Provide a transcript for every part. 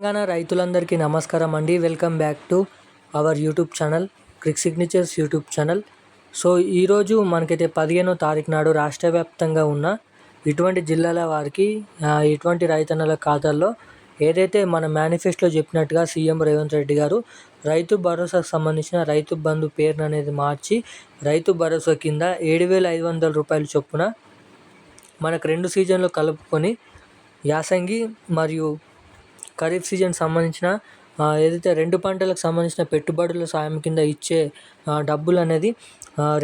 తెలంగాణ రైతులందరికీ నమస్కారం అండి. Welcome back to our YouTube channel crick signatures YouTube channel. So ఈరోజు మనకైతే పదిహేనో తారీఖు నాడు రాష్ట్ర వ్యాప్తంగా ఉన్న ఇటువంటి జిల్లాల వారికి ఇటువంటి రైతన్నల ఖాతాల్లో ఏదైతే మన మేనిఫెస్టోలో చెప్పినట్టుగా సీఎం రేవంత్ రెడ్డి గారు రైతు భరోసాకు సంబంధించిన రైతు బంధు పేరును అనేది మార్చి రైతు భరోసా కింద ఏడు వేల ఐదు వందల రూపాయల చొప్పున మనకు రెండు సీజన్లు కలుపుకొని యాసంగి మరియు ఖరీఫ్ సీజన్ సంబంధించిన ఏదైతే రెండు పంటలకు సంబంధించిన పెట్టుబడుల సాయం కింద ఇచ్చే డబ్బులు అనేది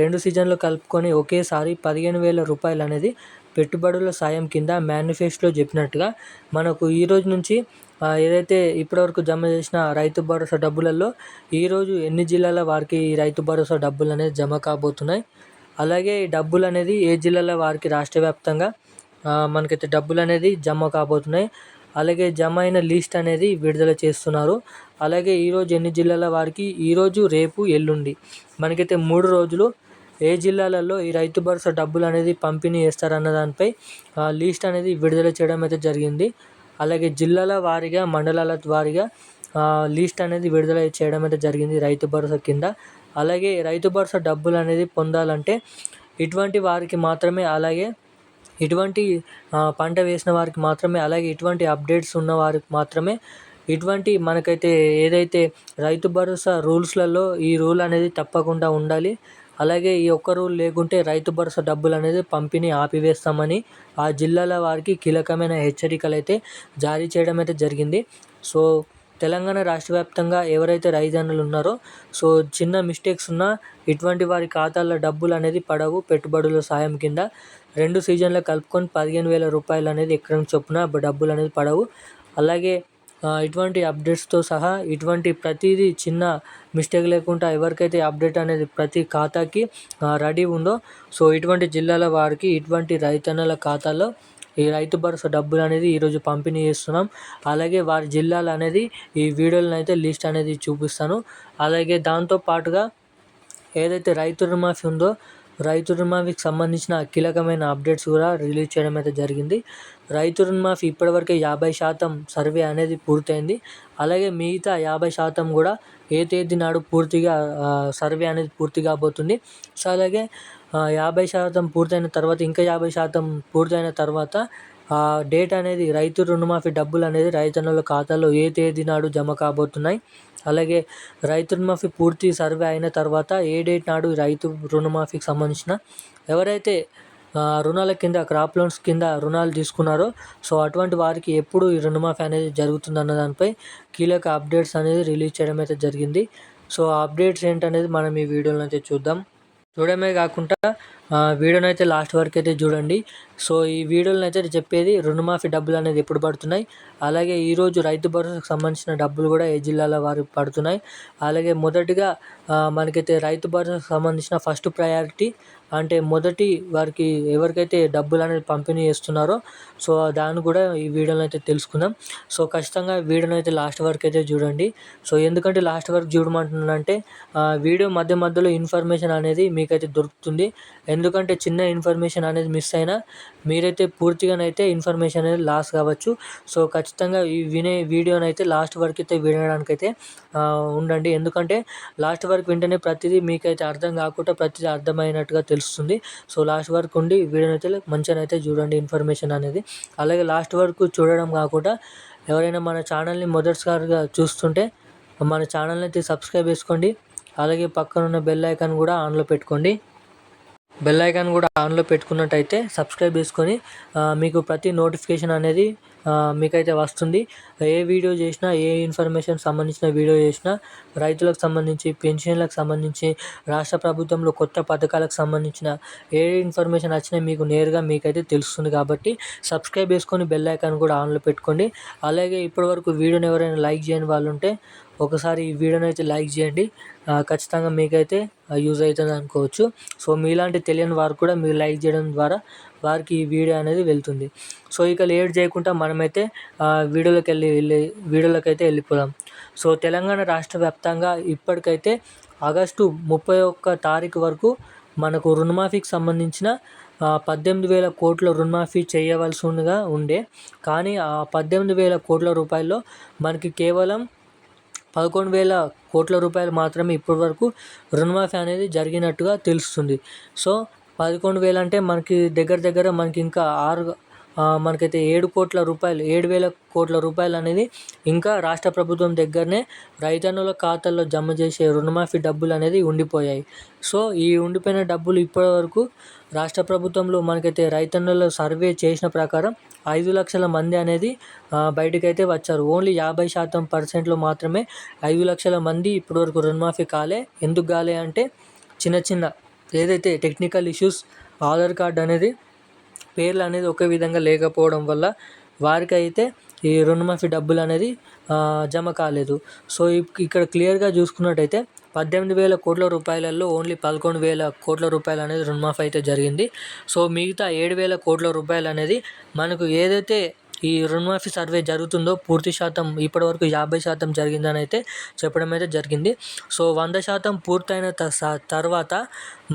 రెండు సీజన్లు కలుపుకొని ఒకేసారి పదిహేను వేల రూపాయలు అనేది పెట్టుబడుల సాయం కింద మేనిఫెస్టోలో చెప్పినట్టుగా మనకు ఈ రోజు నుంచి ఏదైతే ఇప్పటివరకు జమ చేసిన రైతు భరోసా డబ్బులలో ఈరోజు ఎన్ని జిల్లాల వారికి ఈ రైతు భరోసా డబ్బులు అనేది జమ కాబోతున్నాయి? అలాగే ఈ డబ్బులు అనేది ఏ జిల్లాల వారికి రాష్ట్ర వ్యాప్తంగా మనకైతే డబ్బులు అనేది జమ కాబోతున్నాయి? అలాగే జమ అయిన లిస్ట్ అనేది విడుదల చేస్తున్నారు. అలాగే ఈరోజు ఎన్ని జిల్లాల వారికి ఈరోజు రేపు ఎల్లుండి. మనకైతే మూడు రోజులు ఏ జిల్లాలలో ఈ రైతు భరోసా డబ్బులు అనేది పంపిణీ చేస్తారన్న దానిపై లిస్ట్ అనేది విడుదల చేయడం అయితే జరిగింది. అలాగే జిల్లాల వారీగా మండలాల వారీగా లిస్ట్ అనేది విడుదల చేయడం అయితే జరిగింది రైతు భరోసా కింద. అలాగే రైతు భరోసా డబ్బులు అనేది పొందాలంటే ఇటువంటి వారికి మాత్రమే అలాగే ఇటువంటి పంట వేసిన వారికి మాత్రమే అలాగే ఇటువంటి అప్డేట్స్ ఉన్న వారికి మాత్రమే ఇటువంటి మనకైతే ఏదైతే రైతు భరోసా రూల్స్లలో ఈ రూల్ అనేది తప్పకుండా ఉండాలి. అలాగే ఈ ఒక్క రూల్ లేకుంటే రైతు భరోసా డబ్బులు అనేది పంపిణీ ఆపివేస్తామని ఆ జిల్లాల వారికి కీలకమైన హెచ్చరికలు అయితే జారీ చేయడం అయితే జరిగింది. సో తెలంగాణ రాష్ట్ర వ్యాప్తంగా ఎవరైతే రైతన్నులు ఉన్నారో సో చిన్న మిస్టేక్స్ ఉన్నా ఇటువంటి వారి ఖాతాల్లో డబ్బులు అనేది పడవు పెట్టుబడుల సాయం కింద. రెండు సీజన్లు కలుపుకొని పదిహేను వేల రూపాయలు అనేది ఎకరం చొప్పున డబ్బులు అనేది పడవు. అలాగే ఇటువంటి అప్డేట్స్తో సహా ఇటువంటి ప్రతిదీ చిన్న మిస్టేక్ లేకుండా ఎవరికైతే అప్డేట్ అనేది ప్రతి ఖాతాకి రెడీ ఉందో సో ఇటువంటి జిల్లాల వారికి ఇటువంటి రైతన్నల ఖాతాలో ఈ రైతు భరోసా డబ్బులు అనేది ఈరోజు పంపిణీ చేస్తున్నాం. అలాగే వారి జిల్లాలు అనేది ఈ వీడియోలను అయితే లిస్ట్ అనేది చూపిస్తాను. అలాగే దాంతో పాటుగా ఏదైతే రైతు రుణమాఫీ ఉందో రైతు రుణమాఫీకి సంబంధించిన కీలకమైన అప్డేట్స్ కూడా రిలీజ్ చేయడం అయితే జరిగింది. రైతు రుణమాఫీ ఇప్పటివరకే యాభై శాతం సర్వే అనేది పూర్తయింది. అలాగే మిగతా యాభై శాతం కూడా ఏ తేదీ నాడు పూర్తిగా సర్వే అనేది పూర్తి కాబోతుంది. సో అలాగే యాభై శాతం పూర్తయిన తర్వాత ఇంకా యాభై శాతం పూర్తయిన తర్వాత డేట్ అనేది రైతు రుణమాఫీ డబ్బులు అనేది రైతన్నుల ఖాతాలో ఏ తేదీ నాడు జమ కాబోతున్నాయి. అలాగే రైతు రుణమాఫీ పూర్తి సర్వే అయిన తర్వాత ఏ డేట్ నాడు రైతు రుణమాఫీకి సంబంధించిన ఎవరైతే రుణాల కింద క్రాప్ లోన్స్ కింద రుణాలు తీసుకున్నారో సో అటువంటి వారికి ఎప్పుడు ఈ రుణమాఫీ అనేది జరుగుతుందన్న దానిపై కీలక అప్డేట్స్ అనేది రిలీజ్ చేయడం అయితే జరిగింది. సో ఆ అప్డేట్స్ ఏంటనేది మనం ఈ వీడియోలో అయితే చూద్దాం. చూడడమే కాకుండా వీడియోనైతే వీడియోని అయితే లాస్ట్ వరకు అయితే చూడండి. సో ఈ వీడియోలో అయితే చెప్పేది రుణమాఫీ డబ్బులు అనేది ఎప్పుడు పడుతున్నాయి? అలాగే ఈరోజు రైతు భరోసాకు సంబంధించిన డబ్బులు కూడా ఏ జిల్లాల వారికి పడుతున్నాయి? అలాగే మొదటిగా మనకైతే రైతు భరోసాకు సంబంధించిన ఫస్ట్ ప్రయారిటీ అంటే మొదటి వారికి ఎవరికైతే డబ్బులు అనేది పంపిణీ చేస్తున్నారో సో దాన్ని కూడా ఈ వీడియోలో అయితే తెలుసుకుందాం. సో ఖచ్చితంగా వీడియోని అయితే లాస్ట్ వరకు అయితే చూడండి. సో ఎందుకంటే లాస్ట్ వరకు చూడమంటున్నానంటే వీడియో మధ్య మధ్యలో ఇన్ఫర్మేషన్ అనేది మీకైతే దొరుకుతుంది. ఎందుకంటే చిన్న ఇన్ఫర్మేషన్ అనేది మిస్ అయినా మీరైతే పూర్తిగానైతే ఇన్ఫర్మేషన్ అనేది లాస్ కావచ్చు. సో ఖచ్చితంగా ఈ వినే వీడియోని అయితే లాస్ట్ వరకు అయితే వినడానికైతే ఉండండి. ఎందుకంటే లాస్ట్ వరకు వింటేనే ప్రతిదీ మీకైతే అర్థం కాకుండా ప్రతిదీ అర్థమైనట్టుగా తెలుస్తుంది. సో లాస్ట్ వరకు ఉండి వీడియోని అయితే చూడండి ఇన్ఫర్మేషన్ అనేది. అలాగే లాస్ట్ వరకు చూడడం కాకుండా ఎవరైనా మన ఛానల్ని మొదటిసారిగా చూస్తుంటే మన ఛానల్ని అయితే సబ్స్క్రైబ్ చేసుకోండి. అలాగే పక్కన ఉన్న బెల్ ఐకాన్ కూడా ఆన్లో పెట్టుకోండి. బెల్ ఐకాన్ కూడా ఆన్లో పెట్టుకున్నట్టయితే సబ్స్క్రైబ్ చేసుకొని మీకు ప్రతి నోటిఫికేషన్ అనేది మీకైతే వస్తుంది. ఏ వీడియో చేసినా ఏ ఇన్ఫర్మేషన్ సంబంధించిన వీడియో చేసినా రైతులకు సంబంధించి పెన్షన్లకు సంబంధించి రాష్ట్ర ప్రభుత్వంలో కొత్త పథకాలకు సంబంధించిన ఏ ఇన్ఫర్మేషన్ వచ్చినా మీకు నేరుగా మీకైతే తెలుస్తుంది కాబట్టి సబ్స్క్రైబ్ చేసుకొని బెల్ ఐకాన్ కూడా ఆన్లో పెట్టుకోండి. అలాగే ఇప్పటివరకు వీడియోని ఎవరైనా లైక్ చేయని వాళ్ళు ఉంటే ఒకసారి ఈ వీడియోని అయితే లైక్ చేయండి. ఖచ్చితంగా మీకైతే యూజ్ అవుతుంది అనుకోవచ్చు. సో మీలాంటి తెలియని వారు కూడా మీరు లైక్ చేయడం ద్వారా వారికి ఈ వీడియో అనేది వెళ్తుంది. సో ఇక లేట్ చేయకుండా మనమైతే వీడియోలోకి వెళ్ళి వెళ్ళి వీడియోలోకి అయితే వెళ్ళిపోదాం. సో తెలంగాణ రాష్ట్ర వ్యాప్తంగా ఇప్పటికైతే ఆగస్టు ముప్పై ఒక్క తారీఖు వరకు మనకు రుణమాఫీకి సంబంధించిన పద్దెనిమిది వేల కోట్ల రుణమాఫీ చేయవలసిగా ఉండే. కానీ ఆ పద్దెనిమిది వేల కోట్ల రూపాయల్లో మనకి కేవలం పదకొండు వేల కోట్ల రూపాయలు మాత్రమే ఇప్పటివరకు రుణమాఫీ అనేది జరిగినట్టుగా తెలుస్తుంది. సో పదకొండు వేలు అంటే మనకి దగ్గర దగ్గర మనకి ఇంకా ఆరు మనకైతే ఏడు కోట్ల రూపాయలు ఏడు వేల కోట్ల రూపాయలు అనేది ఇంకా రాష్ట్ర ప్రభుత్వం దగ్గరనే రైతన్నుల ఖాతాల్లో జమ చేసే రుణమాఫీ డబ్బులు అనేది ఉండిపోయాయి. సో ఈ ఉండిపోయిన డబ్బులు ఇప్పటివరకు రాష్ట్ర ప్రభుత్వంలో మనకైతే రైతన్నుల సర్వే చేసిన ప్రకారం ఐదు లక్షల మంది అనేది బయటకైతే వచ్చారు. ఓన్లీ యాభై శాతం పర్సెంట్లో మాత్రమే ఐదు లక్షల మంది ఇప్పటివరకు రుణమాఫీ కాలే. ఎందుకు కాలే అంటే చిన్న చిన్న ఏదైతే టెక్నికల్ ఇష్యూస్ ఆధార్ కార్డ్ అనేది పేర్లు అనేది ఒకే విధంగా లేకపోవడం వల్ల వారికి అయితే ఈ రుణమాఫీ డబ్బులు అనేది జమ కాలేదు. సో ఇక్కడ క్లియర్గా చూసుకున్నట్టయితే పద్దెనిమిది వేల కోట్ల రూపాయలలో ఓన్లీ పదకొండు వేల కోట్ల రూపాయలు అనేది రుణమాఫీ అయితే జరిగింది. సో మిగతా ఏడు వేల కోట్ల రూపాయలు అనేది మనకు ఏదైతే ఈ రుణమాఫీ సర్వే జరుగుతుందో పూర్తి శాతం ఇప్పటివరకు యాభై శాతం జరిగిందని అయితే చెప్పడం అయితే జరిగింది. సో వంద శాతం పూర్తయిన తర్వాత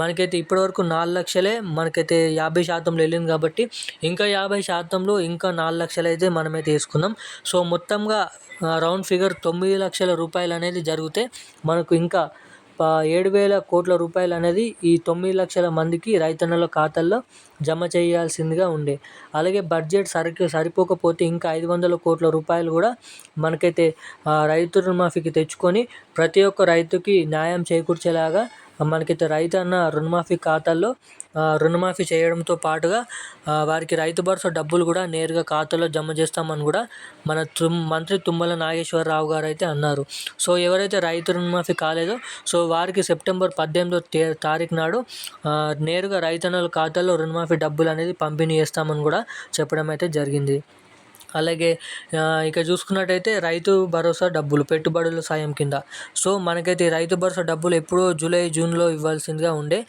మనకైతే ఇప్పటివరకు నాలుగు లక్షలే మనకైతే యాభై శాతంలో వెళ్ళింది కాబట్టి ఇంకా యాభై శాతంలో ఇంకా నాలుగు లక్షలు అయితే మనమే తీసుకున్నాం. సో మొత్తంగా రౌండ్ ఫిగర్ తొమ్మిది లక్షల రూపాయలు అనేది జరిగితే మనకు ఇంకా ఏడు వేల కోట్ల రూపాయలు అనేది ఈ తొమ్మిది లక్షల మందికి రైతన్నల ఖాతాల్లో జమ చేయాల్సిందిగా ఉండే. అలాగే బడ్జెట్ సరికి సరిపోకపోతే ఇంకా ఐదు వందల కోట్ల రూపాయలు కూడా మనకైతే రైతు రుణమాఫీకి తెచ్చుకొని ప్రతి ఒక్క రైతుకి న్యాయం చేకూర్చేలాగా మనకైతే రైతు అన్న రుణమాఫీ ఖాతాల్లో రుణమాఫీ చేయడంతో పాటుగా వారికి రైతు భరోసా డబ్బులు కూడా నేరుగా ఖాతాలో జమ చేస్తామని కూడా మన తుమ్ మంత్రి తుమ్మల నాగేశ్వరరావు గారు అయితే అన్నారు. సో ఎవరైతే రైతు రుణమాఫీ కాలేదో సో వారికి సెప్టెంబర్ పద్దెనిమిదో తారీఖు నాడు నేరుగా రైతన్నల ఖాతాలో రుణమాఫీ డబ్బులు అనేది పంపిణీ చేస్తామని కూడా చెప్పడం అయితే జరిగింది. అలాగే ఇక చూసుకున్నట్టయితే రైతు భరోసా డబ్బులు పెట్టుబడుల సాయం కింద. సో మనకైతే రైతు భరోసా డబ్బులు ఎప్పుడో జూలై జూన్లో ఇవ్వాల్సిందిగా ఉండే.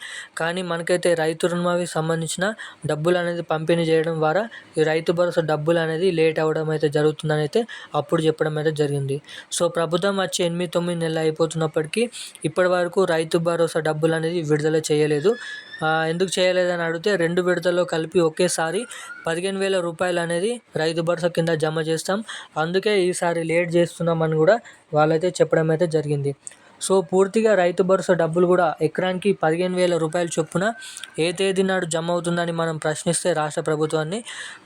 కానీ మనకైతే రైతు రుణమాఫీకి సంబంధించిన డబ్బులు అనేది పంపిణీ చేయడం ద్వారా ఈ రైతు భరోసా డబ్బులు అనేది లేట్ అవ్వడం అయితే జరుగుతుందని అయితే అప్పుడు చెప్పడం అయితే జరిగింది. సో ప్రభుత్వం వచ్చి ఎనిమిది తొమ్మిది నెలలు అయిపోతున్నప్పటికీ ఇప్పటి వరకు రైతు భరోసా డబ్బులు అనేది విడుదల చేయలేదు. ఎందుకు చేయలేదని అడిగితే రెండు విడతల్లో కలిపి ఒకేసారి పదిహేను వేల రూపాయలు అనేది రైతు భరోసా కింద జమ చేస్తాం. అందుకే ఈసారి లేట్ చేస్తున్నామని కూడా వాళ్ళైతే చెప్పడం అయితే జరిగింది. సో పూర్తిగా రైతు భరోసా డబ్బులు కూడా ఎకరానికి పదిహేను వేల రూపాయల చొప్పున ఏ తేదీ నాడు జమ అవుతుందని మనం ప్రశ్నిస్తే రాష్ట్ర ప్రభుత్వాన్ని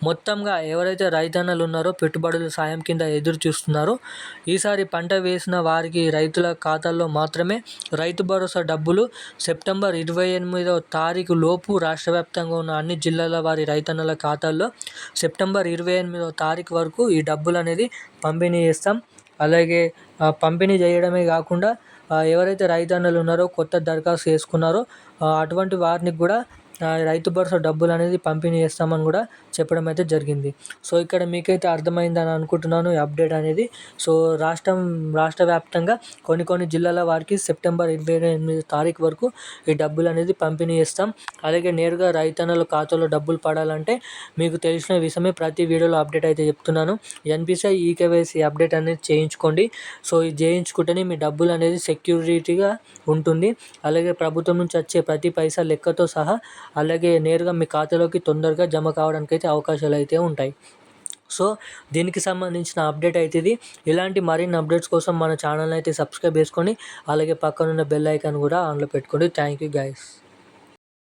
మొత్తంగా ఎవరైతే రైతన్నలు ఉన్నారో పెట్టుబడుల సాయం కింద ఎదురు చూస్తున్నారో. ఈసారి పంట వేసిన వారికి రైతుల ఖాతాల్లో మాత్రమే రైతు భరోసా డబ్బులు సెప్టెంబర్ ఇరవై ఎనిమిదవ తారీఖు లోపు రాష్ట్ర వ్యాప్తంగా ఉన్న అన్ని జిల్లాల వారి రైతన్నల ఖాతాల్లో సెప్టెంబర్ ఇరవై ఎనిమిదవ తారీఖు వరకు ఈ డబ్బులు అనేది పంపిణీ చేస్తాం. అలాగే పంపిణీ చేయడమే కాకుండా ఎవరైతే రైతన్నలు ఉన్నారో కొత్త దరఖాస్తు చేసుకున్నారో అటువంటి వారిని కూడా రైతు భరోసా డబ్బులు అనేది పంపిణీ చేస్తామని కూడా చెప్పడం అయితే జరిగింది. సో ఇక్కడ మీకైతే అర్థమైందని అనుకుంటున్నాను ఈ అప్డేట్ అనేది. సో రాష్ట్రం రాష్ట్ర వ్యాప్తంగా కొన్ని కొన్ని జిల్లాల వారికి సెప్టెంబర్ ఇరవై ఎనిమిది తారీఖు వరకు ఈ డబ్బులు అనేది పంపిణీ చేస్తాం. అలాగే నేరుగా రైతన్నల ఖాతాలో డబ్బులు పడాలంటే మీకు తెలిసిన విషయమే ప్రతి వీడియోలో అప్డేట్ అయితే చెప్తున్నాను. ఎన్పిసిఐ ఈకేవైసీ అప్డేట్ అనేది చేయించుకోండి. సో ఇది చేయించుకుంటేనే మీ డబ్బులు అనేది సెక్యూరిటీగా ఉంటుంది. అలాగే ప్రభుత్వం నుంచి వచ్చే ప్రతి పైసా లెక్కతో సహా అలాగే నేరుగా మీ ఖాతాలోకి తొందరగా జమ కావడానికి అయితే అవకాశాలు అయితే ఉంటాయి. సో దీనికి సంబంధించిన అప్డేట్ అయితే ఇది ఇలాంటి మరిన్ని అప్డేట్స్ కోసం మన ఛానల్ అయితే సబ్స్క్రైబ్ చేసుకొని అలాగే పక్కనున్న బెల్ ఐకాన్ కూడా ఆన్లో పెట్టుకోండి. Thank you guys